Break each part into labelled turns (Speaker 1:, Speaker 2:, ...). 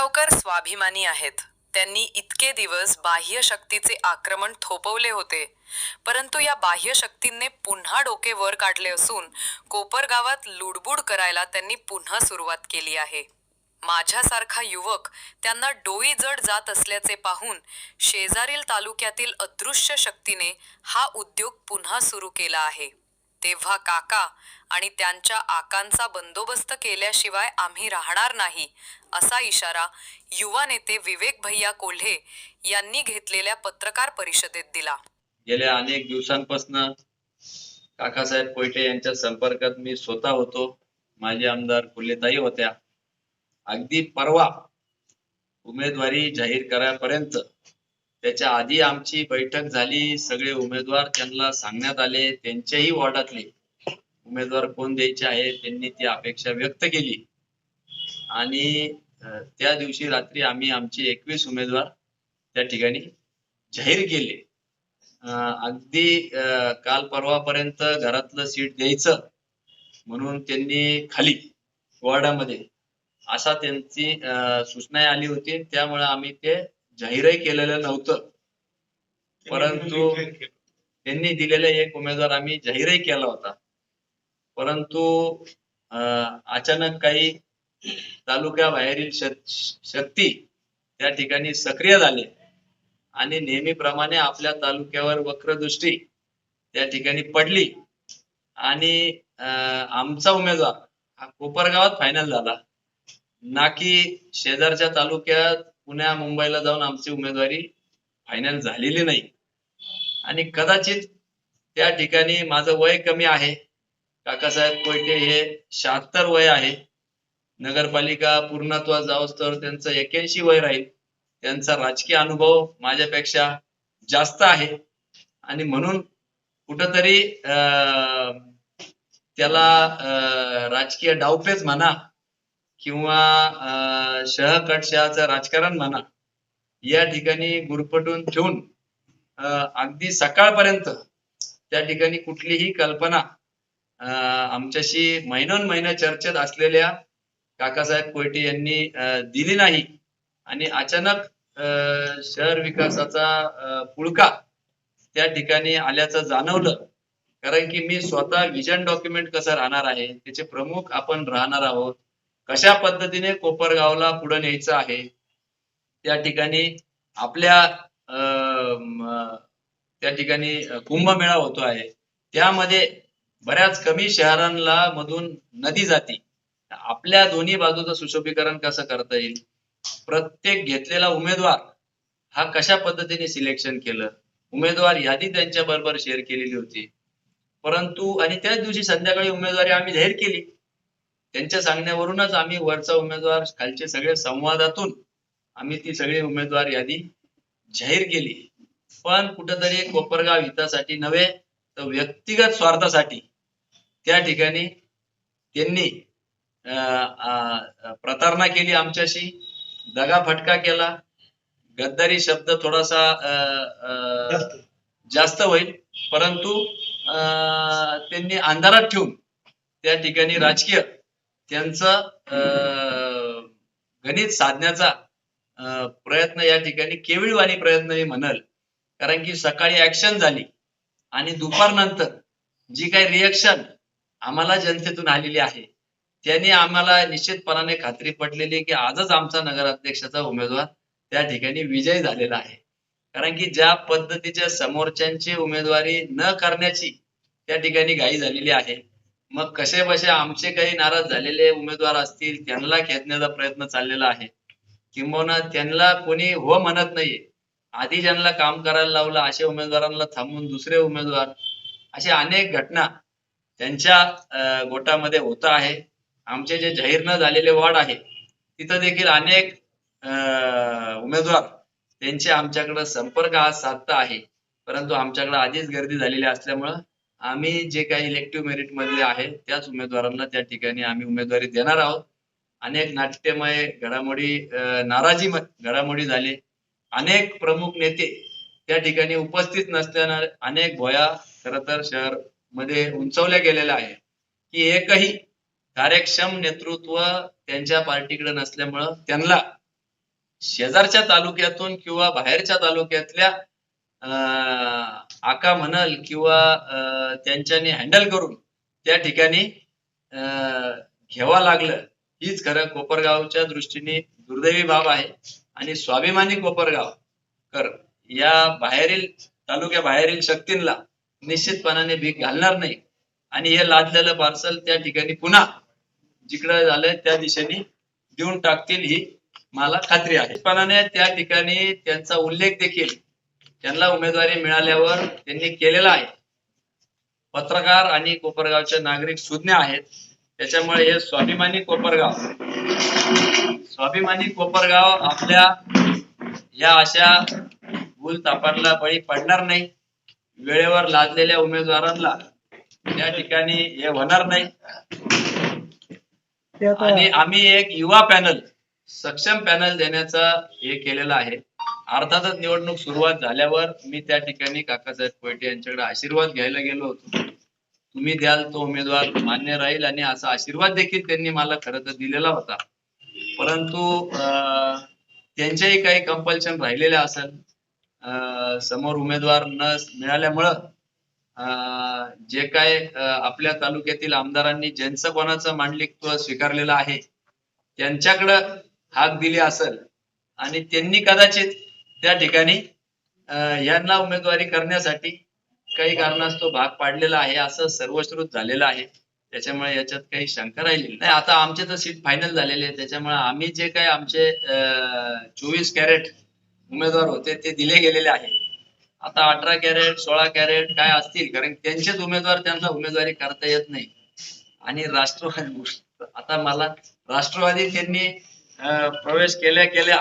Speaker 1: कोपरगावकर स्वाभिमानी आहेत. त्यांनी इतके दिवस बाह्य शक्तीचे आक्रमण थोपवले होते. परंतु या बाह्य शक्तींनी पुन्हा डोके वर काढले असून कोपरगावात लुडबुड करायला त्यांनी पुन्हा सुरुवात केली आहे. माझ्यासारखा युवक त्यांना डोई जड जात असल्याचे पाहून शेजारील तालुक्यातील अदृश्य शक्तीने हा उद्योग पुन्हा सुरू केला आहे. तेव्हा काका आणि त्यांच्या आकांचा बंदोबस्त केल्याशिवाय आम्ही राहणार नाही असा इशारा युवा नेते विवेक भैया कोल्हे यांनी घेतलेल्या पत्रकार परिषदेत दिला.
Speaker 2: गेल्या अनेक दिवसांपासून काकासाहेब कोयटे यांच्या संपर्कात मी स्वतः होतो. माझे आमदार फुलेताई होत्या. अगदी परवा उमेदवारी जाहीर करापर्यंत त्याच्या आधी आमची बैठक झाली सगळे उमेदवार त्यांना सांगण्यात आले त्यांच्याही वॉर्डातले उमेदवार कोण द्यायचे आहे त्यांनी ती अपेक्षा व्यक्त केली. आणि त्या दिवशी रात्री आम्ही आमचे एकवीस उमेदवार त्या ठिकाणी जाहीर केले. अगदी काल परवापर्यंत घरातलं सीट द्यायचं म्हणून त्यांनी खाली वॉर्डामध्ये असा त्यांची अं, सूचना आली होती. त्यामुळे आम्ही ते जाहीरही केलेलं नव्हतं. परंतु त्यांनी दिलेला एक उमेदवार आम्ही जाहीरही केला होता. परंतु अचानक काही तालुक्याबाहेरील शक- शक्ती त्या ठिकाणी सक्रिय झाले आणि नेहमीप्रमाणे आपल्या तालुक्यावर वक्रदृष्टी त्या ठिकाणी पडली आणि अं, आमचा उमेदवार हा कोपरगावात फायनल झाला. ना की शेजारच्या तालुक्यात पुण्या मुंबईला जाऊन आमची उमेदवारी फायनल झालेली नाही. आणि कदाचित त्या ठिकाणी माझं वय कमी आहे. काकासाहेब कोयटे हे शहात्तर वय आहे. नगरपालिका पूर्णत्वा जाऊस तर त्यांचं एक्याऐंशी वय राहील. त्यांचा राजकीय अनुभव माझ्यापेक्षा जास्त आहे. आणि म्हणून कुठंतरी अं, त्याला अं, राजकीय डावपेच म्हणा किंवा अं, शहकटशहाचं राजकारण म्हणा या ठिकाणी गुरपटून ठेवून अगदी सकाळपर्यंत त्या ठिकाणी कुठलीही कल्पना आमच्याशी महिनोन महिना चर्चेत असलेल्या काकासाहेब कोयटे यांनी दिली नाही आणि अचानक अं, शहर विकासाचा पुळका त्या ठिकाणी आल्याचं जाणवलं. कारण की मी स्वतः विजन डॉक्युमेंट कसं राहणार आहे त्याचे प्रमुख आपण राहणार आहोत कशा पद्धतीने कोपरगावला पुढे न्यायचं आहे? त्या ठिकाणी आपल्या त्या ठिकाणी कुंभमेळा होतो आहे. त्यामध्ये बऱ्याच कमी शहरांना मधून नदी जाते. आपल्या दोन्ही बाजूचं सुशोभीकरण कसं करता येईल? प्रत्येक घेतलेला उमेदवार हा कशा पद्धतीने सिलेक्शन केलं? उमेदवार यादी त्यांच्या बरोबर शेअर केलेली होती. परंतु आणि त्याच दिवशी संध्याकाळी उमेदवारी आम्ही जाहीर केली. त्यांच्या सांगण्यावरूनच आम्ही वरचा उमेदवार खालचे सगळे संवादातून आम्ही ती सगळी उमेदवार यादी जाहीर केली. पण कुठंतरी कोपरगाव हितासाठी नव्हे तर व्यक्तिगत स्वार्थासाठी त्या ठिकाणी त्यांनी प्रतारणा केली आमच्याशी दगाफटका केला. गद्दारी शब्द थोडासा जास्त होईल. परंतु अं, त्यांनी अंधारात ठेवून त्या ठिकाणी राजकीय त्यांचं अ गणित साधण्याचा प्रयत्न या ठिकाणी केविळवाणी प्रयत्न मी म्हणल. कारण की सकाळी ऍक्शन झाली आणि दुपारनंतर जी काही रिएक्शन आम्हाला जनतेतून आलेली आहे त्यांनी आम्हाला निश्चितपणाने खात्री पडलेली की आजच आमचा नगराध्यक्षाचा उमेदवार त्या ठिकाणी विजय झालेला आहे. कारण की ज्या पद्धतीच्या समोरच्यांची उमेदवारी न करण्याची त्या ठिकाणी घाई झालेली आहे मग कसे बसे आमचे काही नाराज झालेले उमेदवार असतील त्यांना खेचण्याचा प्रयत्न चाललेला आहे. किंबहुना त्यांना कोणी हो म्हणत नाहीये. आधी ज्यांना काम करायला लावलं अशा उमेदवारांना थांबून दुसरे उमेदवार अशा अनेक घटना त्यांच्या गोटामध्ये होत आहे. आमचे जे जाहीर न झालेले वॉर्ड आहे तिथं देखील अनेक उमेदवार त्यांचे आमच्याकडे संपर्क आज साधता आहे. परंतु आमच्याकडे आधीच गर्दी झालेली असल्यामुळं आम्ही जे काही इलेक्टिव्ह मेरिट मधले आहे त्याच उमेदवारांना त्या ठिकाणी आम्ही उमेदवारी देणार आहोत. अनेक नाट्यमय घडामोडी नाराजी घडामोडी झाली. अनेक प्रमुख नेते त्या ठिकाणी उपस्थित नसल्यानं अनेक भोया खर तर शहरमध्ये उंचवल्या गेलेल्या आहे की एकही कार्यक्षम नेतृत्व त्यांच्या पार्टीकडे नसल्यामुळं त्यांना शेजारच्या तालुक्यातून किंवा बाहेरच्या तालुक्यातल्या आका म्हणाल किंवा अं, त्यांच्यानी हँडल करून त्या ठिकाणी अं, घ्यावा लागलं हीच खरं कोपरगावच्या दृष्टीने दुर्दैवी बाब आहे. आणि स्वाभिमानी कोपरगाव कर या बाहेरील तालुक्या बाहेरील शक्तींना निश्चितपणाने भीक घालणार नाही. आणि हे लादलेलं पार्सल त्या ठिकाणी पुन्हा जिकडं झालंय त्या दिशेने देऊन टाकतील ही मला खात्री आहे. निश्चितपणाने त्या ठिकाणी त्यांचा उल्लेख देखील त्यांना उमेदवारी मिळाल्यावर त्यांनी केलेला आहे. पत्रकार आणि कोपरगावचे नागरिक सुज्ञ आहेत. त्याच्यामुळे हे स्वाभिमानी कोपरगाव. स्वाभिमानी कोपरगाव आपल्या या अशा भूल तापांना बळी पडणार नाही. वेळेवर लादलेल्या उमेदवारांना त्या ठिकाणी हे होणार नाही. आणि आम्ही एक युवा पॅनल सक्षम पॅनल देण्याचा हे केलेलं आहे. अर्थातच निवडणूक सुरुवात झाल्यावर मी त्या ठिकाणी काकासाहेब कोयटे यांच्याकडे आशीर्वाद घ्यायला गेलो होतो. तुम्ही द्याल तो उमेदवार मान्य राहील आणि असा आशीर्वाद देखील त्यांनी मला खरं तर दिलेला होता. परंतु अं, त्यांच्याही काही कंपल्शन राहिलेले असेल. अं, समोर उमेदवार न मिळाल्यामुळं अं, जे काय आपल्या तालुक्यातील आमदारांनी ज्यांचं कोणाचं मांडलिकत्व स्वीकारलेलं आहे त्यांच्याकडं हाक दिली असेल आणि त्यांनी कदाचित त्या ठिकाणी यांना उमेदवारी करण्यासाठी काही कारणास्तव भाग पाडलेला आहे असं सर्वश्रुत झालेलं आहे. त्याच्यामुळे याच्यात काही शंका राहिली नाही. आता आमचे तर सीट फायनल झालेले आहे त्याच्यामुळे आम्ही जे काही आमचे चोवीस कॅरेट उमेदवार होते ते दिले गेलेले आहे आता अठरा कॅरेट सोळा कॅरेट काय असतील? कारण त्यांचेच उमेदवार त्यांना उमेदवारी करता येत नाही. आणि राष्ट्रवादी आता मला राष्ट्रवादी त्यांनी प्रवेश केल्या केल्या.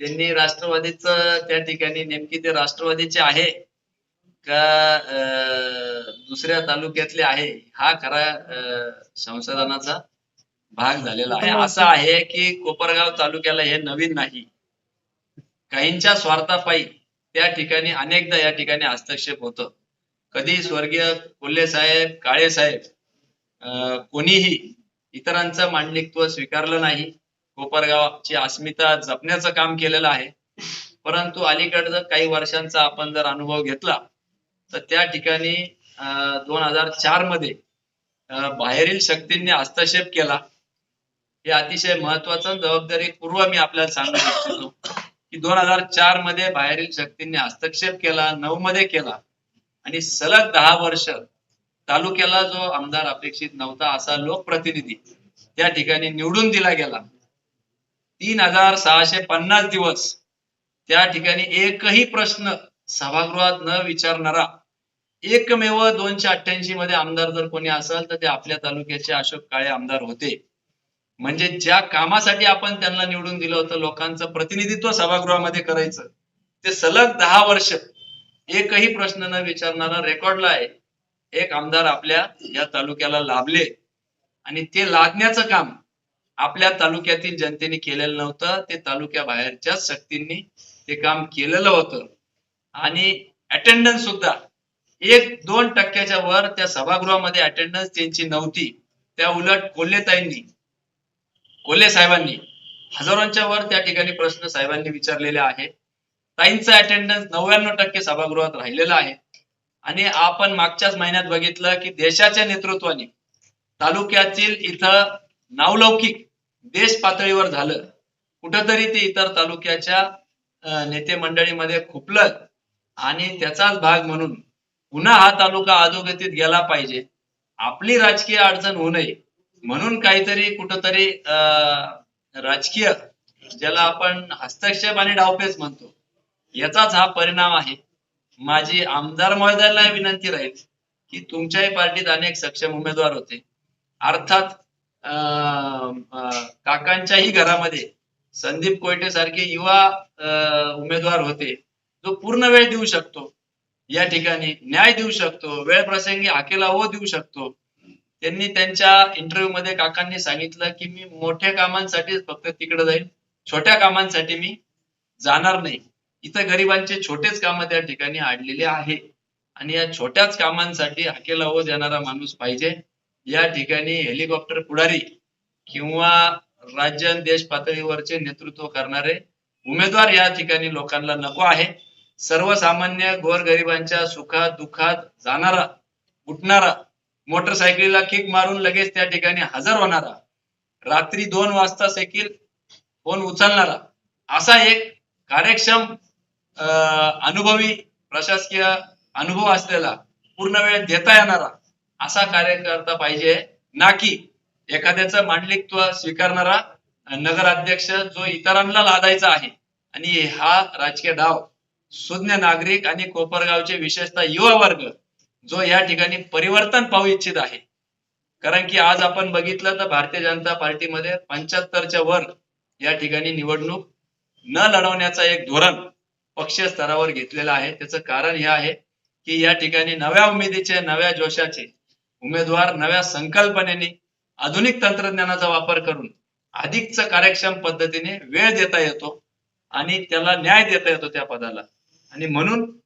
Speaker 2: त्यांनी राष्ट्रवादीच त्या ठिकाणी नेमकी ते राष्ट्रवादीचे आहे का दुसऱ्या तालुक्यातले आहे हा खरा संशोधनाचा भाग झालेला आहे. असं आहे की कोपरगाव तालुक्याला हे नवीन नाही. काहींच्या स्वार्थापायी त्या ठिकाणी अनेकदा या ठिकाणी हस्तक्षेप होतो. कधी स्वर्गीय कोल्हे साहेब काळे साहेब अं, कोणीही इतरांचं मांडलिकत्व स्वीकारलं नाही कोपरगावची अस्मिता जपण्याचं काम केलेलं आहे. परंतु अलीकडचं काही वर्षांचा आपण जर अनुभव घेतला तर त्या ठिकाणी दोन हजार चारमध्ये बाहेरील शक्तींनी हस्तक्षेप केला. हे अतिशय महत्वाचं जबाबदारी पूर्व मी आपल्याला सांगू इच्छितो की दोन हजार चारमध्ये बाहेरील शक्तींनी हस्तक्षेप केला नऊ मध्ये केला. आणि सलग दहा वर्ष तालुक्याला जो आमदार अपेक्षित नव्हता असा लोकप्रतिनिधी त्या ठिकाणी निवडून दिला गेला. तीन हजार सहाशे पन्नास दिवस. त्या ठिकाणी एकही प्रश्न सभागृहात न विचारणारा एकमेव दोनशे अठ्ठ्याऐंशी मध्ये आमदार जर कोणी असेल तर ते आपल्या तालुक्याचे अशोक काळे आमदार होते. म्हणजे ज्या कामासाठी आपण त्यांना निवडून दिलं होतं लोकांचं प्रतिनिधित्व सभागृहामध्ये करायचं ते सलग दहा वर्ष एकही प्रश्न न विचारणारा रेकॉर्डला आहे. एक आमदार आपल्या या तालुक्याला लाभले. आणि ते लादण्याचं काम आपल्या तालुक्यातील जनतेने केलेलं नव्हतं. ते तालुक्या बाहेरच्या शक्तींनी ते काम केलेलं होतं. आणि अटेंडन्स सुद्धा एक दोन टक्क्याच्या वर त्या सभागृहामध्ये अटेंडन्स त्यांची नव्हती. त्या उलट कोल्हेताईंनी कोल्हे साहेबांनी हजारोंच्या वर त्या ठिकाणी प्रश्न साहेबांनी विचारलेले आहे ताईंचा अटेंडन्स नव्याण्णव टक्के सभागृहात राहिलेला आहे. आणि आपण मागच्याच महिन्यात बघितलं की देशाच्या नेतृत्वाने तालुक्यातील इथं नावलौकिक देश पातळीवर झालं. कुठंतरी ते इतर तालुक्याच्या नेते मंडळीमध्ये खुपलं आणि त्याचाच भाग म्हणून पुन्हा हा तालुका अधोगतीत गेला पाहिजे. आपली राजकीय अडचण होऊ नये. म्हणून काहीतरी कुठंतरी अं, राजकीय ज्याला आपण हस्तक्षेप आणि डावपेच म्हणतो याचाच हा परिणाम आहे. माझी आमदार महोदयाला विनंती राहील की तुमच्याही पार्टीत अनेक सक्षम उमेदवार होते. अर्थात काकांच्याही घरामध्ये संदीप कोयटे सारखे युवा उमेदवार होते जो पूर्ण वेळ देऊ शकतो. या ठिकाणी न्याय देऊ शकतो वेळ प्रसंगी हाकेला हो देऊ शकतो. त्यांनी त्यांच्या इंटरव्ह्यू मध्ये काकांनी सांगितलं की मी मोठ्या कामांसाठी फक्त तिकडे जाईल छोट्या कामांसाठी मी जाणार नाही. इथं गरिबांचे छोटेच कामं त्या ठिकाणी आडलेले आहे. आणि या छोट्याच कामांसाठी हाकेला हो देणारा माणूस पाहिजे. या ठिकाणी हेलिकॉप्टर पुढारी किंवा राज्य आणि देश पातळीवरचे नेतृत्व करणारे उमेदवार या ठिकाणी लोकांना नको आहे. सर्वसामान्य गोरगरिबांच्या सुखात दुःखात जाणारा उठणारा मोटरसायकलीला किक मारून लगेच त्या ठिकाणी हजर होणारा रात्री दोन वाजता सायकल फोन उचलणारा असा एक कार्यक्षम अं, अनुभवी प्रशासकीय अनुभव असलेला पूर्ण वेळ देता येणारा असा कार्यकर्ता पाहिजे ना की एखाद्याचं मांडलिकत्व स्वीकारणारा नगराध्यक्ष जो इतरांना लादायचा आहे. आणि हा राजकीय डाव सुज्ञ नागरिक आणि कोपरगावचे विशेषतः युवा वर्ग जो या ठिकाणी परिवर्तन पाहू इच्छित आहे. कारण की आज आपण बघितलं तर भारतीय जनता पार्टीमध्ये पंच्याहत्तरच्या वर या ठिकाणी निवडणूक न लढवण्याचा एक धोरण पक्षीय स्तरावर घेतलेलं आहे. त्याचं कारण हे आहे की या ठिकाणी नव्या उमेदीचे नव्या जोशाचे उमेदवार नव्या संकल्पनेने आधुनिक तंत्रज्ञानाचा वापर करून अधिकच कार्यक्षम पद्धतीने वेळ देता येतो आणि त्याला न्याय देता येतो त्या पदाला. आणि म्हणून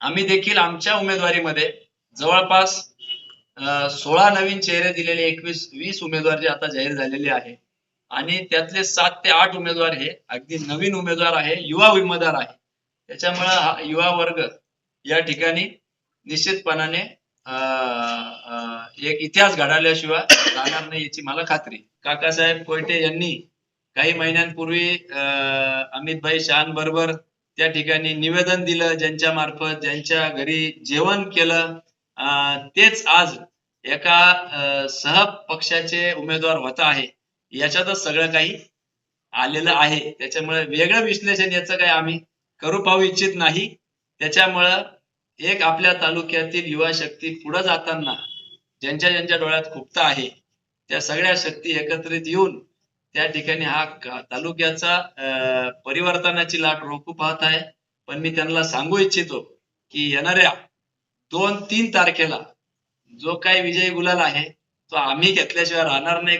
Speaker 2: आम्ही देखील आमच्या उमेदवारीमध्ये जवळपास अं, सोळा नवीन चेहरे दिलेले एकवीस वीस उमेदवार जे आता जाहीर झालेले आहे आणि त्यातले सात ते आठ उमेदवार हे अगदी नवीन उमेदवार आहे युवा उमेदवार आहे. त्याच्यामुळे हा युवा वर्ग या ठिकाणी निश्चितपणाने एक इतिहास घडवल्याशिवाय राहणार नाही याची मला खात्री. काकासाहेब कोयटे यांनी काही महिन्यांपूर्वी अमितभाई शहान बरोबर त्या ठिकाणी निवेदन दिलं ज्यांच्या मार्फत ज्यांच्या घरी जेवण केलं. अं, तेच आज एका सह पक्षाचे उमेदवार होत आहे. याच्यातच सगळं काही आलेलं आहे. त्याच्यामुळे वेगळं विश्लेषण याचं काही आम्ही करू पाहू इच्छित नाही. त्याच्यामुळं एक आपल्या तालुक्यातील युवा शक्ती पुढे जाताना ज्यांच्या ज्यांच्या डोळ्यात खुपता आहे त्या सगळ्या शक्ती एकत्रित येऊन त्या ठिकाणी हा तालुक्याचा परिवर्तनाची लाट रोखू पाहत आहे. पण मी त्यांना सांगू इच्छितो की येणाऱ्या दोन तीन तारखेला जो काही विजय गुलाल आहे तो आम्ही घेतल्याशिवाय राहणार नाही.